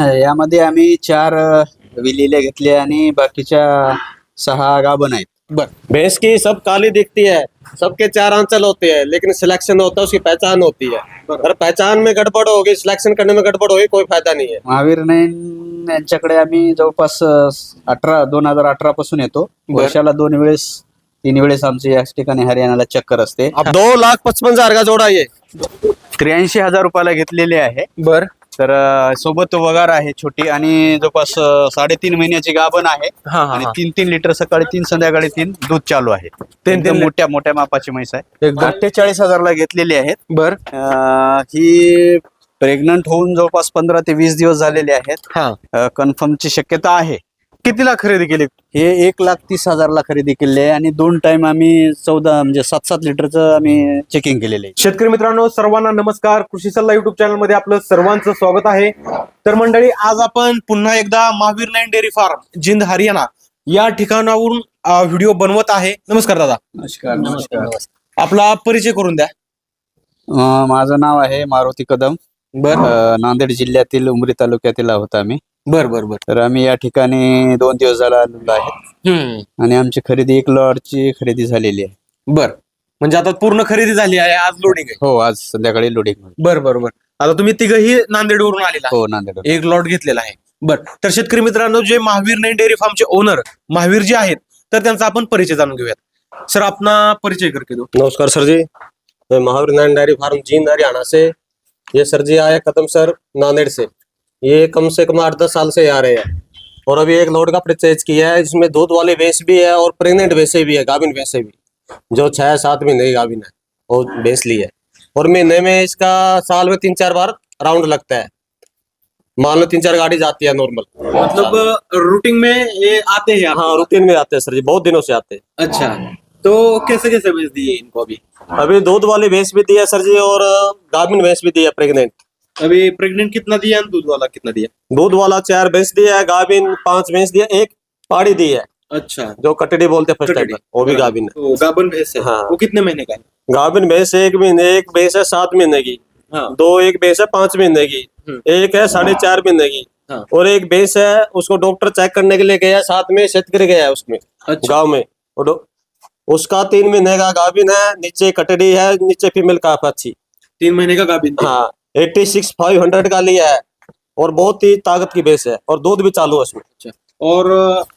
यामध्ये आम्ही चार विलेले घेतले आणि बाकीच्या सहा गाभण आहेत. भैंस की सब काली दिखती है सबके चार आंचल होते हैं लेकिन सिलेक्शन होता है उसकी पहचान होती है। अगर पहचान में गड़बड़ होगी सिलेक्शन करने में गड़बड़ होगी कोई फायदा नहीं है। महावीर नयन यांच्याकडे आम्ही जवळपास अठरा दोन हजार अठरा पासून येतो. वर्षाला दोन वेळेस तीन वेळेस आमची याच ठिकाणी हरियाणाला चक्कर असते. अब दो लाख पचपन हजार का जोड़ा ये? त्र्याऐंशी हजार रुपयाला घेतलेले आहे. बर. तर सोबत वगार आहे छोटी आणि जवळपास साडेतीन महिन्याची गाभण आहे. हा हा आणि तीन तीन लिटर सकाळी तीन संध्याकाळी तीन दूध चालू आहे. तीन लिटर. मोठ्या मोठ्या मापाची म्हैस आहे. एकदम. अठ्ठेचाळीस हजारला घेतलेली आहेत. बर. अं, ही प्रेग्नंट होऊन जवळपास पंधरा ते वीस दिवस झालेले आहेत. हा. कन्फर्मची शक्यता आहे. कितीला खरेदी केली? हे एक लाख तीस हजारला खरेदी केली आहे आणि दोन टाइम आम्ही चौदा म्हणजे सात सात लिटरचं आम्ही चेकिंग केलेलं आहे. शेतकरी मित्रांनो सर्वांना नमस्कार. कृषी सल्ला युट्यूब चॅनलमध्ये आपलं सर्वांचं स्वागत आहे. तर मंडळी आज आपण पुन्हा एकदा Mahavir nine dairy farm Jind Haryana या ठिकाणावरून व्हिडिओ बनवत आहे. नमस्कार दादा. नमस्कार नमस्कार. आपला परिचय करून द्या. अं, माझं नाव आहे मारुती कदम. बर. नांदेड जिल्ह्यातील उमरी तालुक्यातील आहोत आम्ही. बर बर बर. तर आम्ही या ठिकाणी दोन दिवस झाला आलेलो आहे. आणि आमची खरेदी एक लॉटची खरेदी झालेली आहे. बर. म्हणजे आता पूर्ण खरेदी झाली आहे आज लोडिंग आहे. हो आज संध्याकाळी लोडिंग बर बर बर. आता तुम्ही तिघही नांदेडवरून आलेला हो नांदेड एक लॉट घेतलेला आहे. बर. तर शेतकरी मित्रांनो जे महावीर नाईन डेअरी फार्मचे ओनर महावीर जे आहेत तर त्यांचा आपण परिचय जाणून घेऊयात. सर अपना परिचय करके दो नमस्कार सर जी मैं महावीर नारायण डेयरी फार्म जींद हरियाणा से ये सर जी आए कदम सर नांदेड़ से ये कम से कम आठ दस साल से आ रहे हैं। और अभी एक लोड का परचेज किया है जिसमें दूध वाली भैंस भी है और प्रेग्नेंट भैंसे भी है गाभिन भैंसे भी। जो छह सात महीने की गाभिन है वो भैंस ली है। और महीने में इसका साल में तीन चार बार राउंड लगता है। मान लो तीन चार गाड़ी जाती है नॉर्मल मतलब रूटिंग में ये आते हैं हाँ रूटीन में आते हैं सर जी बहुत दिनों से आते हैं। अच्छा तो कैसे कैसे बेच दिए इनको अभी? अभी दूध वाली भैंस भी दी है सर जी और गाभिन भैंस भी दी है प्रेग्नेंट अभी प्रेग्नेंट कितना दिया दूध वाला कितना दिया? दूध वाला चार भैंस दिया है गाभिन पाँच भैंस दिया एक पाड़ी दी है। अच्छा। जो कटड़ी बोलते हैं फ़र्स्ट टाइम वो भी गाभिन है। तो गाबन भैंस है। हाँ। वो कितने महीने का है? गाभिन भैंस एक महीने एक भैंस है सात महीने की। हाँ। दो एक भैंस है पाँच महीने की। हम्म। एक है साढ़े चार महीने की। हाँ। और एक भैंस है उसको डॉक्टर चेक करने के लिए गया साथ में शेतकरी गया है उसमें अच्छा। गाँव में। उसका तीन महीने का गाभिन है नीचे कटड़ी है नीचे फीमेल काफ अच्छी तीन महीने का गाभिन हाँ। एट्टी सिक्स फाइव हंड्रेड का लिया है और बहुत ही ताकत की बेस है और दूध भी चालू है उसमें। अच्छा और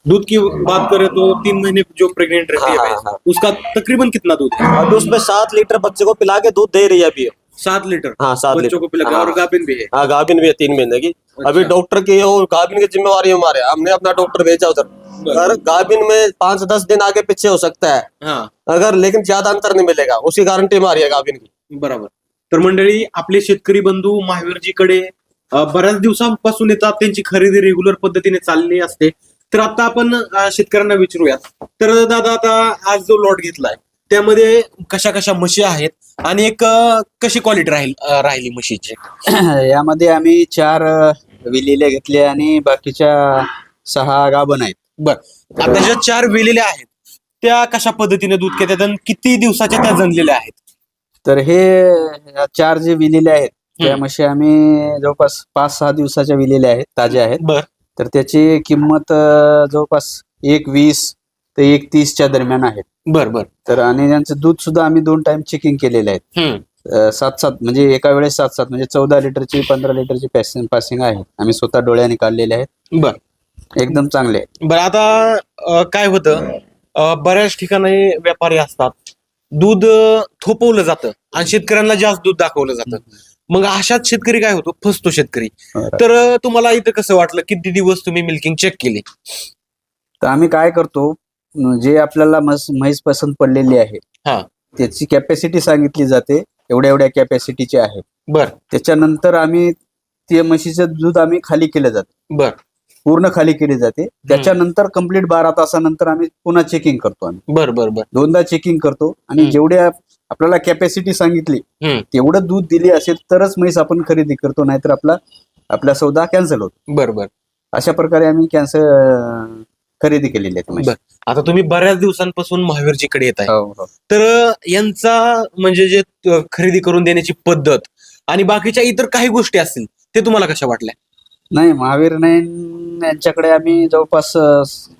दूध की बात करें तो तीन महीने जो प्रेग्नेंट रहती है हाँ, भैंस, हाँ। उसका तकरीबन कितना दूध है? अभी उसमें सात लीटर बच्चे को पिला के दूध दे रही है अभी। सात लीटर? हाँ सात बच्चों लीटर। को पिला हाँ। और गाबिन भी है? हाँ गाभिन भी है तीन महीने की। अभी अच्छा। डॉक्टर की और गाभिन की जिम्मेवारी हमारे हमने अपना डॉक्टर भेजा उधर। अगर गाभिन में पाँच दस दिन आगे पीछे हो सकता है हाँ। अगर लेकिन ज़्यादा अंतर नहीं मिलेगा उसकी गारंटी हमारी है गाभिन की। बरोबर। तर मंडळी आपले शेतकरी बंधू महावीरजीकडे बऱ्याच दिवसांपासून येतात त्यांची खरेदी रेग्युलर पद्धतीने चालली असते. तर आता आपण शेतकऱ्यांना विचारूयात. तर दादा आता आज जो लॉट घेतलाय त्यामध्ये कशा कशा म्हशी आहेत आणि एक कशी क्वालिटी राहील राहिली म्हशीची? यामध्ये आम्ही चार अ, विलेले घेतले आणि बाकीच्या सहा गाभण आहेत. बर. आता ज्या चार वेलेल्या आहेत त्या कशा पद्धतीने दूध घेतात आणि किती दिवसाच्या त्या जनलेल्या आहेत? तर हे चार जे विलेले आहेत त्या. म्हशी आम्ही जवळपास पाच सहा दिवसाच्या विलेल्या आहेत ताज्या आहेत. बर. तर त्याची किंमत जवळपास एक वीस ते एक तीसच्या दरम्यान आहेत. बर बर. तर आणि त्यांचं दूध सुद्धा आम्ही दोन टाइम चेकिंग केलेले आहेत सात सात म्हणजे एका वेळेस सात सात म्हणजे चौदा लिटरची पंधरा लिटरची पॅसिंग पासिंग आहे. आम्ही स्वतः डोळ्याने काढलेले आहेत. बर. एकदम चांगले आहे बरं आता काय होतं? बऱ्याच ठिकाणी व्यापारी असतात. दूध थोपवलं जातं आणि शेतकऱ्यांना जास्त दूध दाखवलं जातं. मग अशाच शेतकरी काय होतो? फसतो शेतकरी. तर तुम्हाला इथं कसं वाटलं? किती दिवस तुम्ही मिल्किंग चेक केली? तर आम्ही काय करतो? जे आपल्याला म्हस पसंत पडलेली आहे हा. त्याची कॅपॅसिटी सांगितली जाते. एवढ्या एवढ्या कॅपॅसिटीची आहे. बर. त्याच्यानंतर आम्ही ते म्हशीचं दूध आम्ही खाली केलं जातं. बर. पूर्ण खाली केली जाते. त्याच्यानंतर कंप्लीट बारा तासानंतर आम्ही पुन्हा चेकिंग करतो आम्ही. बर बर बर. दोनदा चेकिंग करतो. आणि. जेवढ्या आपल्याला कॅपॅसिटी सांगितली. तेवढं दूध दिली असेल तरच म्हैस आपण खरेदी करतो नाहीतर आपला आपला सौदा कॅन्सल होतो. बर बर. अशा प्रकारे आम्ही कॅन्सल खरेदी केलेली आहे. आता तुम्ही बऱ्याच दिवसांपासून महावीरजीकडे येत आहे हो, हो. तर यांचा म्हणजे जे खरेदी करून देण्याची पद्धत आणि बाकीच्या इतर काही गोष्टी असतील ते तुम्हाला कशा वाटल्या? नाही महावीर नाईन यांच्याकडे आम्ही जवळपास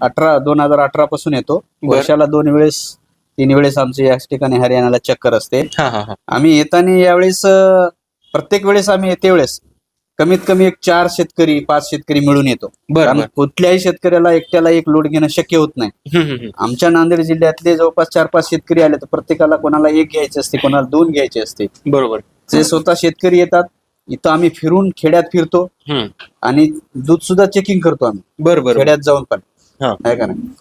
अठरा दोन हजार अठरा पासून येतो. वर्षाला दोन वेळेस तीन वेळेस आमची याच ठिकाणी हरियाणाला चक्कर असते. हा हा हा. आम्ही येताना यावेळेस अं, प्रत्येक वेळेस आम्ही येते वेळेस कमीत कमी एक चार शेतकरी पाच शेतकरी मिळून येतो. बर कारण बर. कुठल्याही शेतकऱ्याला एकट्याला एक लोड घेणं शक्य होत नाही. हम्म, हम्म, हम्म. आमच्या नांदेड जिल्ह्यातले जवळपास चार पाच शेतकरी आले तर प्रत्येकाला कोणाला एक घ्यायचे असते कोणाला दोन घ्यायचे असते. बरोबर. जे स्वतः शेतकरी येतात इथं आम्ही फिरून खेड्यात फिरतो हम्म. आणि दूध सुद्धा चेकिंग करतो आम्ही बर बर खेड्यात जाऊन पण हा. आहे का नाही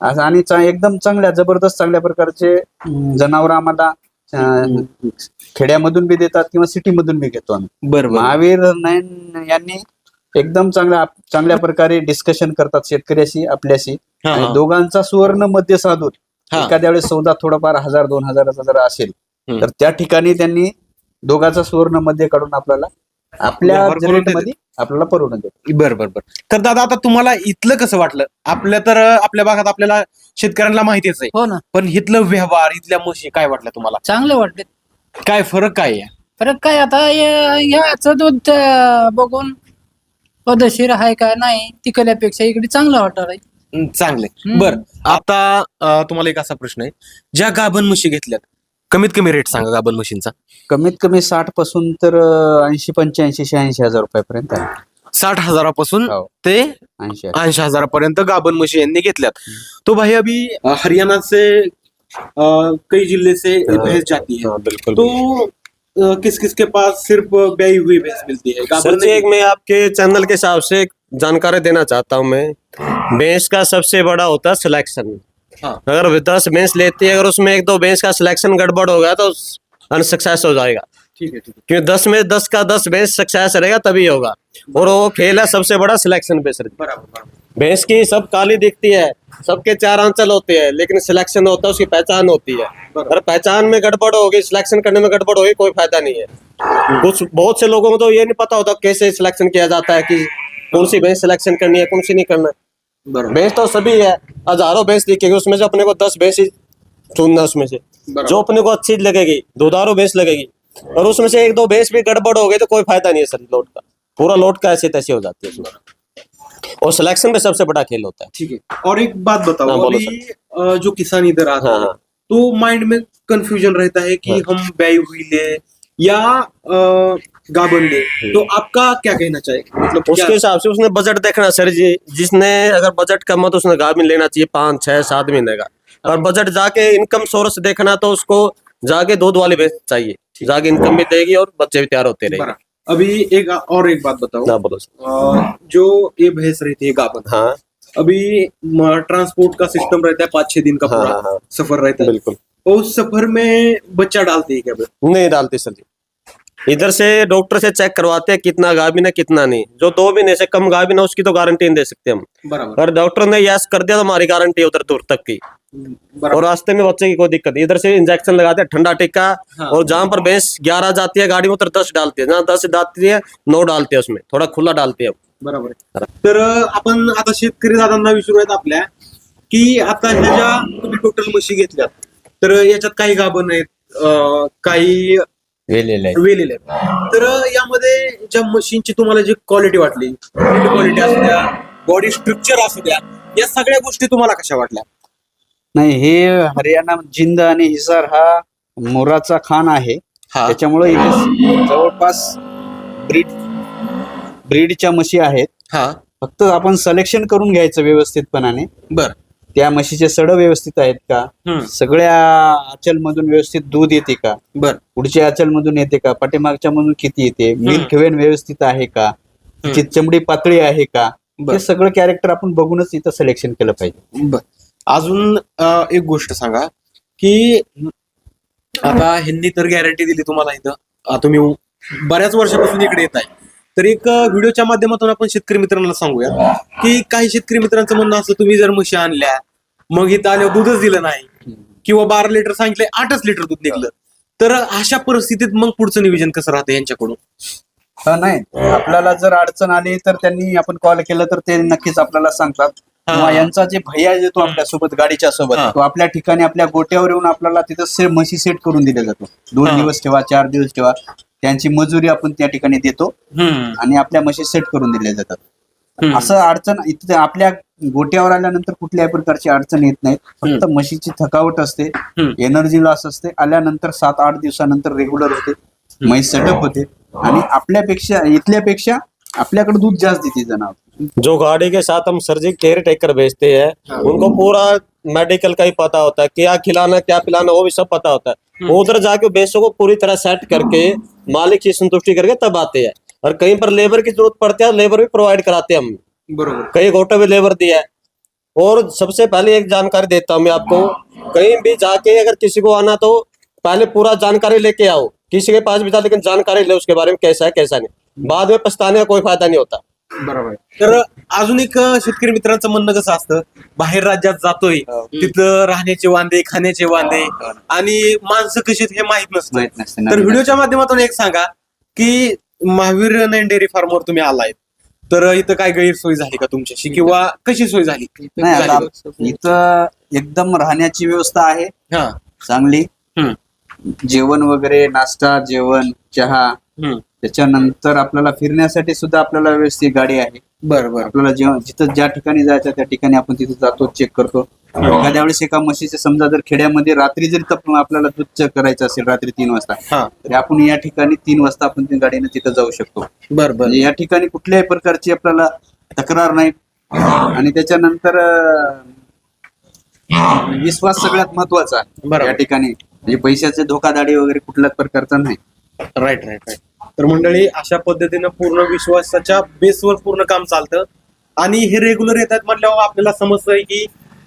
असं आणि चा- एकदम चांगल्या जबरदस्त चांगल्या प्रकारचे जनावर आम्हाला अं, खेड्यामधून बी देतात किंवा सिटी मधून बी घेतो आम्ही बर बर महावीर नाईन यांनी एकदम चांगल्या चांगल्या प्रकारे डिस्कशन करतात शेतकऱ्याशी आपल्याशी हा, आणि हा. दोघांचा सुवर्ण मध्य साधून हा. एखाद्या वेळेस सौदा थोडाफार हजार दोन हजाराचा जर असेल हम्म. तर त्या ठिकाणी त्यांनी दोघांचा सुवर्णमध्ये काढून आपल्याला आपल्या व्यवहार करून. मध्ये आपल्याला परवडून देतात बर बर बर. तर दादा आता तुम्हाला इथलं कसं वाटलं? आपल्या तर आपल्या भागात आपल्याला शेतकऱ्यांना माहितीच आहे. हो ना. पण इथलं व्यवहार इथल्या म्हशी काय वाटलं तुम्हाला? चांगले वाटले. काय फरक काय आहे? परत काय आता हे- ह्याचं दूध अं, बघून पदशीर आहे काय नाही तिकल्यापेक्षा इकडे चांगलं वाटत आहे. चांगले हम्म. बर आता अं, तुम्हाला एक असा प्रश्न आहे. ज्या गाभण म्हशी घेतल्यात कमीत कमी रेट सांगा गाभण म्हशींचा. कमीत कमी साठ पासून तर ऐंशी पंच्याऐंशी शहाऐंशी हज़ार रुपयापर्यंत आहे. साठ हजारापासून हो. ते ऐंशी ऐंशी हजारापर्यंत गाभण म्हशी यांनी घेतल्यात. तो भाई अभी अ, हरियाणा से अ, कई ज़िले से भैंस जाती है. बिल्कुल तो अ, किस किस के पास सिर्फ़ ब्याई हुई भैंस मिलती है? गाभण सर जी नहीं। एक मैं आपके चैनल के हिसाब से एक जानकारी देना चाहता हूँ मैं। भैंस का सबसे बड़ा होता है सिलेक्शन हाँ। अगर दस भैंस लेती है अगर उसमें एक दो भैंस का सिलेक्शन गड़बड़ हो गया तो अनसक्सेस हो जाएगा। ठीक है ठीक है। क्योंकि दस में दस का दस भैंस सक्सेस रहेगा तभी होगा। और वो खेल है सबसे बड़ा सिलेक्शन पे सर भैंस की सब काली दिखती है सबके चार आंचल होते हैं लेकिन सिलेक्शन होता है उसकी पहचान होती है। अगर पहचान में गड़बड़ होगी सिलेक्शन करने में गड़बड़ होगी कोई फ़ायदा नहीं है। कुछ बहुत से लोगों को तो ये नहीं पता होता कैसे सिलेक्शन किया जाता है कि कौन सी भैंस सिलेक्शन करनी है कौन सी नहीं करना है। भैंस तो सभी है। हज़ारों भैंस दिखेगी उसमें से अपने को दस भैंस ही चुनना उसमें से। जो अपने को अच्छी लगेगी दुधारू भैंस लगेगी। और उसमें से एक दो भैंस भी गड़बड़ हो गई तो कोई फ़ायदा नहीं है सर लोट का। पूरा लोट का ऐसे तैसे हो जाती है उसमें। और सिलेक्शन में सबसे बड़ा खेल होता है। ठीक है। और एक बात बताओ हाँ, अभी जो किसान इधर आता हाँ, है हाँ। तो माइंड में कंफ्यूजन रहता है कि हम ब्याई हुई ले या अ, गाभन तो आपका क्या कहना चाहिए मतलब उसके हिसाब से उसने बजट देखना सर जी। जिसने अगर बजट कम हो तो उसने गाभिन लेना चाहिए पाँच छह सात महीने का। और बजट जाके इनकम सोर्स देखना तो उसको जाके दूध वाली भैंस चाहिए। जाके इनकम भी देगी और बच्चे भी तैयार होते रहेंगे। बराबर। अभी एक और एक बात बताओ। ना बोलो जो ये भैंस रहती है गाबन। हाँ। अभी ट्रांसपोर्ट का सिस्टम रहता है पाँच छह दिन का हाँ, पूरा हाँ, हाँ। सफ़र रहता है। बिल्कुल। और उस सफ़र में बच्चा डालती है क्या नहीं डालते सर जी। इधर से डॉक्टर से चेक करवाते हैं कितना गाभिन है कितना नहीं। जो दो महीने से कम गाभिन है उसकी तो गारंटी नहीं दे सकते हम। बराबर। अगर डॉक्टर ने यस कर दिया तो हमारी गारंटी उधर दूर तक की। और रास्ते में बच्चे की कोई दिक्कत नहीं। इधर से इंजेक्शन लगाते हैं ठंडा टिक्का हाँ। और जहां पर भैंस ग्यारह जाती है गाड़ी में उधर दस डालती है। जहाँ दस जाती है नौ डालते हैं उसमें। थोड़ा खुला डालते हैं बरोबर. तर आपण आता शेतकरी दादांना विचारूयात आपल्या की आता ह्या ज्या टोटल म्हशी घेतल्यात तर याच्यात काही गाभण आहेत अं, काही वेलेलं आहे. वेलेले आहेत तर यामध्ये ज्या मशीनची तुम्हाला जी क्वालिटी वाटली क्वालिटी असू द्या बॉडी स्ट्रक्चर असू द्या या सगळ्या गोष्टी तुम्हाला कशा वाटल्या? नाही हे हरियाणा जिंद आणि हिसार हा मोराचा खान आहे. हा. त्याच्यामुळे इथे जवळपास ब्रीड ब्रीडच्या म्हशी आहेत. हा. फक्त आपण सिलेक्शन करून घ्यायचं व्यवस्थितपणाने. बर. त्या म्हशीचे सड व्यवस्थित आहेत का. सगळ्या आचल मधून व्यवस्थित दूध येते का? बर. पुढच्या आचल मधून येते का? पाठीमागच्या मधून किती येते? मिल्क वेन व्यवस्थित आहे का? तिची चमडी पातळी आहे का. हे सगळं कॅरेक्टर आपण बघूनच इथं सिलेक्शन केलं पाहिजे. बर. अजून एक गोष्ट सांगा की आता ह्यांनी तर गॅरंटी दिली तुम्हाला इथं. तुम्ही बऱ्याच वर्षापासून इकडे येत आहे तर एक व्हिडिओच्या माध्यमातून आपण शेतकरी मित्रांना सांगूया की काही शेतकरी मित्रांचं म्हणणं असं तुम्ही जर म्हशी आणल्या मग इथं आल्यावर दूधच दिलं नाही किंवा बारा लिटर सांगितलंय आठच लिटर दूध निघलं तर अशा परिस्थितीत मग पुढचं नियोजन कसं राहतं यांच्याकडून? हा नाही. आपल्याला जर अडचण आली तर त्यांनी आपण कॉल केलं तर ते नक्कीच आपल्याला सांगतात. किंवा यांचा जे भैया येतो आपल्यासोबत गाडीच्या सोबत. तो आपल्या ठिकाणी आपल्या गोट्यावर येऊन आपल्याला तिथं म्हशी सेट करून दिले जातो दोन. दिवस ठेवा चार दिवस ठेवा. त्यांची मजुरी आपण त्या ठिकाणी देतो हम्म, आणि आपल्या म्हशी सेट करून दिल्या जातात. हम्म. असं अडचण इथं आपल्या गोट्यावर आल्यानंतर कुठल्याही प्रकारची अडचण येत नाही. फक्त म्हशीची थकावट असते हम्म. एनर्जी लॉस असते. आल्यानंतर सात आठ दिवसानंतर रेग्युलर होते म्हैस सेटअप होते. आणि आपल्यापेक्षा इथल्यापेक्षा आपल्याकडे दूध जास्त देते जनावर. जो गाड़ी के साथ हम सर जी केयर टेकर भेजते हैं उनको पूरा मेडिकल का ही पता होता है क्या खिलाना क्या पिलाना वो भी सब पता होता है। उधर जाके भैंसों को पूरी तरह सेट करके मालिक की संतुष्टि करके तब आते हैं। और कहीं पर लेबर की ज़रूरत पड़ती है लेबर भी प्रोवाइड कराते हैं हम। कई गोटो में लेबर दिया है। और सबसे पहले एक जानकारी देता हूँ मैं आपको। कहीं भी जाके अगर किसी को आना तो पहले पूरा जानकारी लेके आओ। किसी के पास भी जाओ लेकिन जानकारी ले उसके बारे में कैसा है कैसा नहीं। बाद में पछताने का कोई फ़ायदा नहीं होता। बरोबर. तर अजून एक शेतकरी मित्रांचं म्हणणं कसं असतं? बाहेर राज्यात जातोय तिथं राहण्याचे वांदे खाण्याचे वांदे आणि माणसं कशी आहेत हे माहीत नसतं. तर व्हिडिओच्या माध्यमातून एक सांगा की महावीर नाईन डेअरी फार्मवर तुम्ही आलाय तर इथं काय गैरसोय झाली का तुमच्याशी? किंवा कशी सोय झाली? नाही. इथं एकदम राहण्याची व्यवस्था आहे. हा. चांगली. जेवण वगैरे नाश्ता जेवण चहा. त्याच्यानंतर आपल्याला फिरण्यासाठी सुद्धा आपल्याला व्यवस्थित गाडी आहे. बरं बरं. आपल्याला जेव्हा जिथं ज्या ठिकाणी जायचं त्या ठिकाणी आपण तिथे जातो चेक करतो. एखाद्या वेळेस एका म्हशीचे समजा जर खेड्यामध्ये रात्री जरी तप- आपल्याला दूध चेक करायचं असेल रात्री तीन वाजता हा. तर आपण या ठिकाणी तीन वाजता आपण त्या गाडीने तिथं जाऊ शकतो. बरं बरं. म्हणजे या ठिकाणी कुठल्याही प्रकारची आपल्याला तक्रार नाही. आणि त्याच्यानंतर अं, विश्वास सगळ्यात महत्त्वाचा आहे. बरोबर. या ठिकाणी म्हणजे पैशाचे धोकादाडी वगैरे कुठल्याच प्रकारचा नाही. राईट राईट राईट तर मंडळी अशा पद्धतीनं पूर्ण विश्वासाच्या बेसवर पूर्ण काम चालतं. आणि हे रेग्युलर येतात म्हटल्यावर आपल्याला समजतंय की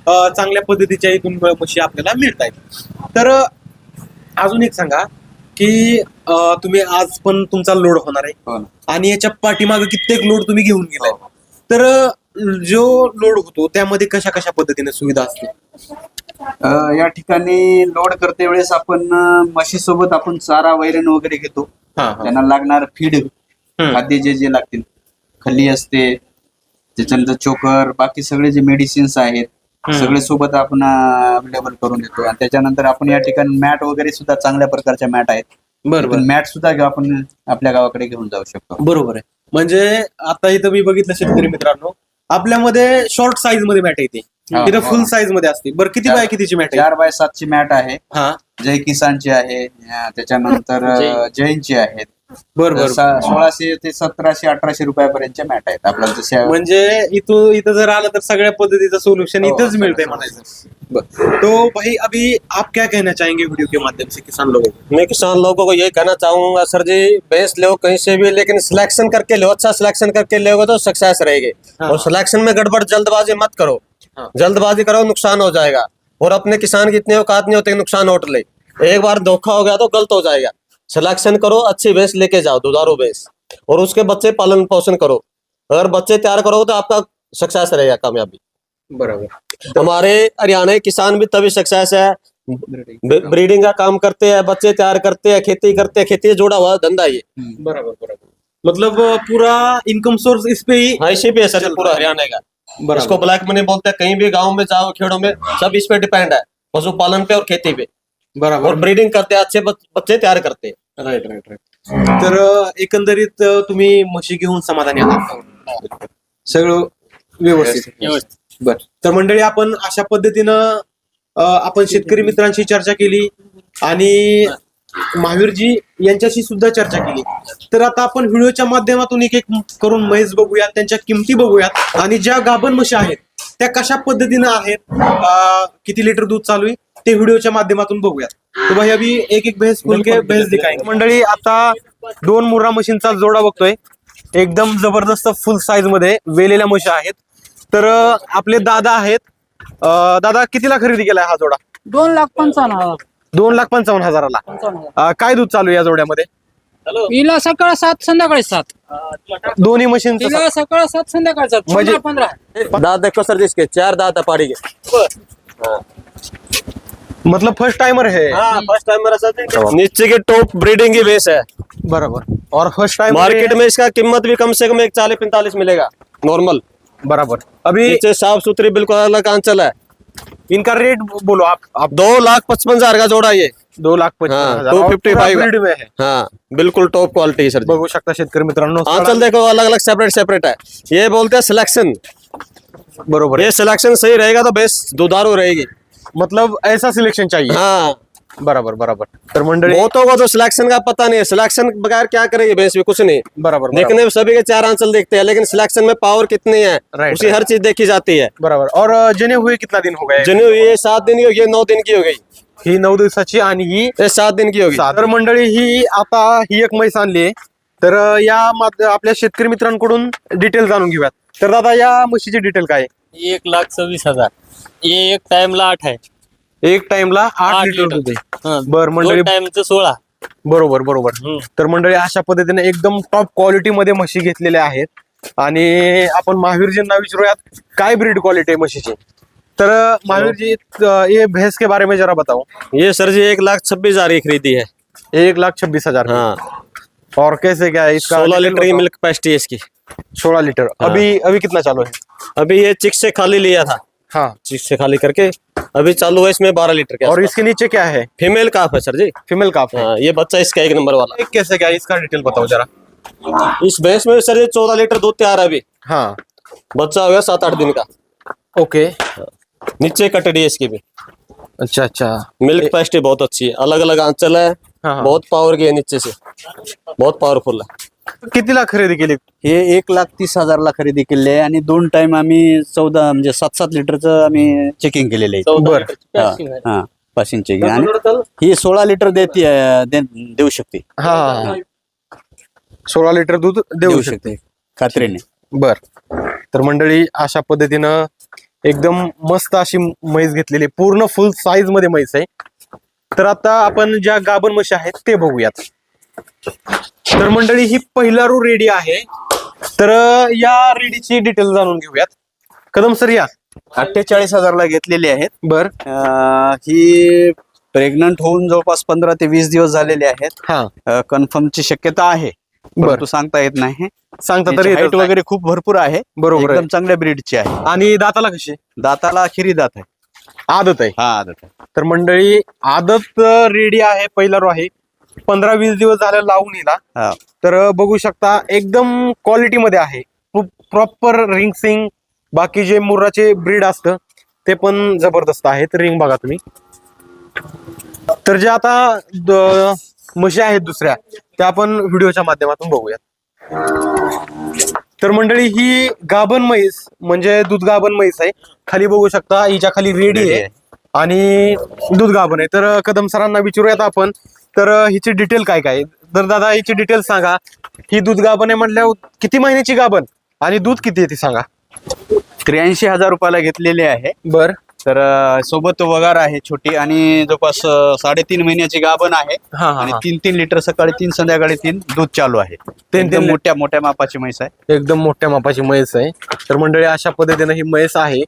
चांगल्या पद्धतीच्या इथून म्हशी आपल्याला मिळत आहेत तर अजून एक सांगा की तुम्ही आज पण तुमचा लोड होणार आहे. हो. आणि याच्या पाठीमागे कित्येक लोड तुम्ही घेऊन गेलाय. तर अं, जो लोड होतो त्यामध्ये कशा कशा पद्धतीने सुविधा असते या ठिकाणी लोड करते वेळेस आपण अं, म्हशीसोबत आपण चारा वैरण वगैरे घेतो. त्यांना लागणार फीड. खाद्य जे जे लागतील. खल्ली असते त्याच्यानंतर चोकर बाकी सगळे जे मेडिसिन्स आहेत. सगळे सोबत आपण अवेलेबल करून देतो. आणि त्याच्यानंतर आपण या ठिकाणी मॅट वगैरे सुद्धा चांगल्या प्रकारच्या मॅट आहेत. बरोबर मॅट सुद्धा आपण आपल्या गावाकडे घेऊन जाऊ शकतो. बरोबर आहे. म्हणजे आता इथं मी बघितलं शेतकरी मित्रांनो आपल्यामध्ये शॉर्ट साईजमध्ये मॅट येते. हा, इथं हा. फुल साईजमध्ये असते. बरं किती बाय कितीची मॅट आहे? चार बाय सातची मॅट आहे. हा. जय किसानची आहे. अं, त्याच्यानंतर अं, जैनची आहेत. बरं बरं. सा- सोळाशे ते सतराशे अठराशे रुपयापर्यंतच्या मॅट आहेत. आपल्याला जशा म्हणजे इथं इथं जर आलं तर सगळ्या पद्धतीचं सोल्युशन हो, इथंच सगळं- मिळतंय म्हणायचं. बरं. तो भाई अभी आप क्या कहना चाहेंगे वीडियो के माध्यम से किसान लोगों को? मैं किसान लोगों को यही कहना चाहूंगा सर जी भैंस लो कहीं से भी लेकिन सिलेक्शन करके लो अच्छा सिलेक्शन करके लोगे तो सक्सेस रहेगी। हाँ। और सिलेक्शन में गड़बड़ जल्दबाजी मत करो। जल्दबाजी करो नुकसान हो जाएगा। और अपने किसान की इतनी औकात नहीं होती कि नुकसान उठ ले। एक बार धोखा हो गया तो गलत हो जाएगा। सिलेक्शन करो अच्छी भैंस लेके जाओ दुधारू भैंस और उसके बच्चे पालन पोषण करो। अगर बच्चे तैयार करोगे तो आपका सक्सेस रहेगा कामयाबी। बराबर। हमारे हरियाणा के किसान भी तभी सक्सेस है। ब्रीडिंग का काम करते हैं बच्चे तैयार करते हैं खेती करते हैं खेती से जुड़ा हुआ धंधा ये। बराबर बरोबर। मतलब पूरा इनकम सोर्स इस पे ही हाँ इसी पे है सर पूरा हरियाणा का। इसको ब्लैक मनी बोलते हैं कहीं भी गांव में जाओ खेड़ों में सब इस पे डिपेंड है पशुपालन पे और खेती पे। बरोबर। और ब्रीडिंग करते अच्छे बच- बच्चे तैयार करते राईट राईट राईट तर एकंदरीत तुम्ही म्हशी घेऊन समाधानी आहात? सगळं व्यवस्थित. बर. तर मंडळी आपण अशा पद्धतीनं आपण शेतकरी मित्रांशी चर्चा केली आणि महावीरजी यांच्याशी सुद्धा चर्चा केली. तर आता आपण व्हिडिओच्या माध्यमातून एक एक करून म्हैस बघूयात त्यांच्या किमती बघूयात आणि ज्या गाभण म्हशी आहेत त्या कशा पद्धतीनं आहेत किती लिटर दूध चालू आहे ते व्हिडिओच्या माध्यमातून बघूयात. तो भाई अभी एक एक भैंस के भैंस दिखाएंगे. मंडळी आता दोन मुर्रा मशीनचा जोडा बघतोय. एकदम जबरदस्त फुल साईजमध्ये वेलेल्या म्हशी आहेत. तर आपले दादा आहेत. दादा कितीला खरेदी केलाय हा जोडा? दोन लाख पंचावन्न हजार. दोन लाख पंचावन्न हजाराला. पंचावन्न हज़ार. अं, काय दूध चालू आहे या जोड्यामध्ये? हिला. सकाळ सात संध्याकाळी सात. दोन्ही सकाळ सात संध्याकाळी सात. म्हणजे- पंधरा पंधरा. दांत देखो सर इसके चार दांत है पाड़ी के मतलब फ़र्स्ट टाइमर है. हाँ फ़र्स्ट टाइम मेरा सर नीचे की टॉप ब्रीडिंग की भैंस है बराबर. और फ़र्स्ट टाइम मार्केट में इसका कीमत भी कम से कम एक चालीस पैंतालीस मिलेगा. नॉर्मल बराबर. अभी नीचे साफ़ सुथरी बिल्कुल अलग आंचल है. इनका रेट बोलो आप आप दो लाख पचपन हज़ार का जोड़ा ये। दो लाख पचपन हाँ, टू फिफ्टी फाइव में है। हाँ बिल्कुल टॉप क्वालिटी सर बघू शकता शेतकरी मित्रांनो आंचल देखो अलग अलग सेपरेट सेपरेट है। ये बोलते हैं सिलेक्शन बरोबर ये सिलेक्शन सही रहेगा तो बेस्ट दुधारू रहेगी। मतलब ऐसा सिलेक्शन चाहिए। हाँ। बराबर बराबर. तर मंडळी बहुतों को तो सिलेक्शन का पता नहीं. है सिलेक्शन बगैर क्या करेगी भैंस भी? कुछ नहीं। बराबर देखने में सभी के चार आंचल देखते हैं लेकिन सिलेक्शन में पावर कितनी है? उसी हर चीज देखी जाती है। बराबर। और जने हुए कितना दिन हो गए? जनु ये सात दिन की होगी ये नौ दिन की हो गई। ही नऊ दिवसाची आणि ही ये सात दिन की होगी। तर मंडळी ही आता ही एक म्हैस आणली आहे. तर या मात- आपल्या शेतकरी मित्रांकडून डिटेल जाणून घेऊयात. तर दादा या म्हशीची डिटेल काय आहे? एक लाख सव्वीस हजार. ये एक टाइमला आठ आहे. एक टाइमला आठ आठ लिटर लिटर. दूध आहे. बर मंडळी. टाइमचं सोळा. बरोबर बरोबर. हम्म. तर मंडळी अशा पद्धतीने एकदम टॉप क्वालिटी मध्ये म्हशी घेतलेल्या आहेत. आणि आपण महावीरजींना विचारूयात काय ब्रीड क्वालिटी आहे म्हशीची? तर अ, महावीरजी अ, ये भैंस के बारे में जरा बताओ ये सर जी एक लाख छब्बीस हजार की खरीदी है एक लाख छब्बीस हजार. हाँ. और कैसे क्या है? इसका सोलह लीटर की? मिल्क कैपेसिटी है इसकी. सोलह लीटर. अभी अभी कितना चालू है? अभी ये चिक से खाली लिया था. हाँ. चिक से खाली करके अभी चालू है इसमें बारह लीटर का और इसके नीचे क्या है? फीमेल काफ है सर जी। फीमेल काफ है। हाँ ये बच्चा इसका एक नंबर वाला। एक कैसे क्या है? इसका डिटेल बताओ जरा। इस भैंस में सर ये चौदह लीटर दूध तैयार है अभी। हाँ। बच्चा हो गया सात आठ दिन का। ओके। नीचे कटड़ी है इसकी भी। अच्छा अच्छा। मिल्क कैपेसिटी बहुत अच्छी है। अलग अलग आंचल है। हाँ, हाँ। बहुत पावर की है नीचे से। बहुत पावरफुल है। कितीला खरेदी केली? हे एक लाख तीस हजारला खरेदी केली आहे आणि दोन टाइम आम्ही चौदा म्हणजे सात सात लिटरचं आम्ही चेकिंग केलेलं आहे. चौदा बरं. लिटरची पॅकिंग आहे. हा पासिंग चेकिंग आणि ही सोळा लिटर देते दे- देऊ शकते. हा सोळा लिटर दूध देऊ शकते. शकते. खात्रीने. बर. तर मंडळी अशा पद्धतीनं एकदम मस्त अशी म्हैस घेतलेली आहे. पूर्ण फुल साईजमध्ये म्हैस आहे. तर आता आपण ज्या गाभण म्हशी आहेत ते बघूयात. तर मंडळी ही पहिला रो रेडी आहे. तर या रेडीची डिटेल जाणून घेऊयात. कदम सर या. अठ्ठेचाळीस हजारला घेतलेली आहेत. बर. अं, ही प्रेग्नंट होऊन जवळपास पंधरा ते वीस दिवस झालेले आहेत. हा. कन्फर्मची शक्यता आहे. बर. परंतु सांगता येत नाही. सांगता तरी येतच हाईट नाही. वगैरे खूप भरपूर आहे. बरोबर आहे. एकदम चांगल्या ब्रीडची आहे. आणि दाताला कशी? दाताला खिरी दात आहे. आदत आहे. हा आदत आहे. तर मंडळी आदत रेडी आहे पहिला रो आहे. पंधरा वीस दिवस झाले लावून हा. तर बघू शकता एकदम क्वालिटी मध्ये आहे. प्रॉपर रिंग सिंग बाकी जे मुर्राचे ब्रीड असतं ते पण जबरदस्त आहेत. रिंग बघा तुम्ही. तर जे आता म्हशी आहेत दुसऱ्या त्या आपण व्हिडिओच्या माध्यमातून बघूयात. तर मंडळी ही गाभण म्हैस म्हणजे दूध गाभण म्हैस आहे. खाली बघू शकता हिच्या खाली रेडी आहे. आणि दूध गाभण आहे. तर कदम सरांना विचारूयात आपण. तर हिची डिटेल काय काय? तर दादा हिची डिटेल सांगा. ही दूध गाभण आहे म्हटल्यावर किती महिन्याची गाभण? आणि दूध किती आहे ती सांगा. त्र्याऐंशी हजार रुपयाला घेतलेले आहे. बर. तर अं, सोबत वगार आहे छोटी आणि जवळपास अं, साडेतीन महिन्याची गाभण आहे. हा हा आणि हा. तीन तीन लिटर सकाळी तीन संध्याकाळी तीन दूध चालू आहे. तीन एकदम. मोठ्या मोठ्या मापाची म्हैस आहे. एकदम मोठ्या मापाची म्हैस आहे. तर मंडळी अशा पद्धतीने ही म्हैस आहे.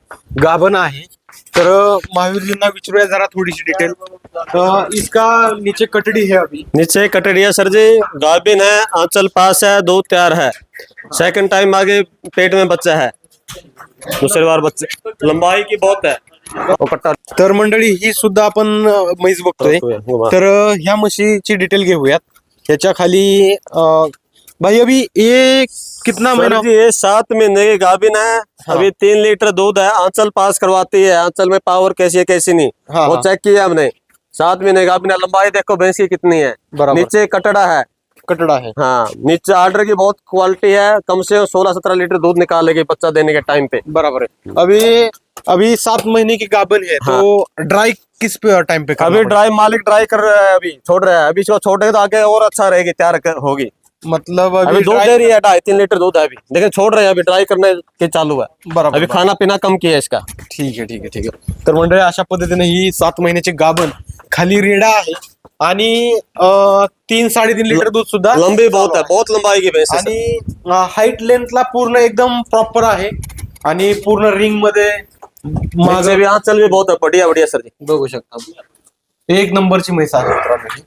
गाभण आहे. तर महावीरजींना विचारूया जरा थोडीशी डिटेल इसका नीचे कटडी है अभी. नीचे कटड़िया सर जी. गाभिन है आंचल पास है दूध तैयार है. सेकंड टाइम आगे पेट में बच्चा है. दूसरी बार बच्चे. लंबाई की बहुत है. तर मंडळी ही सुद्धा आपण अं, म्हैस बघतोय. तर अं, ह्या म्हशीची डिटेल घेऊयात. ह्याच्या खाली अं, भाई अभी ये कितना महीना ये सात महीने की गाभिन है। हाँ। अभी तीन लीटर दूध है आंचल पास करवाती है। आंचल में पावर कैसी है कैसी नहीं। हाँ, वो हाँ। चेक किया हमने। सात महीने गाभिन है। लंबाई देखो भैंस की कितनी है। नीचे कटड़ा है। कटड़ा है। हाँ नीचे आर्डर की बहुत क्वालिटी है। कम से कम सोलह सत्रह लीटर दूध निकालेगी बच्चा देने के टाइम पे। बराबर है। अभी अभी सात महीने की गाभिन है तो ड्राई किस पे टाइम पे अभी ड्राई मालिक ड्राई कर रहा है अभी छोड़ रहा है। अभी इसको छोड़ेगा तो आगे और अच्छा रहेगी तैयार होगी। मतलब अभी अभी दूध dry- दे रही है ढाई तीन लीटर दूध है अभी। लेकिन छोड़ रहे हैं अभी ड्राई करने के चालू है। बराबर अभी खाना पीना कम किया है इसका। ठीक आहे ठीक आहे ठीक आहे तर मंडळी अशा पद्धतीने ही सात महिन्याची गाभण खाली रेडा आहे आणि अं, तीन साडेतीन लिटर दूध सुद्धा लंबी बहुत है बहुत लंबाई की भैंस है सर। आणि हाईट लेंथला पूर्ण एकदम प्रॉपर आहे. आणि पूर्ण रिंगमध्ये मागं भी आंचल भी बहुत है बढ़िया बढ़िया सर जी। बघू शकता. एक नंबरची म्हैस आहे. मित्रांनो ही.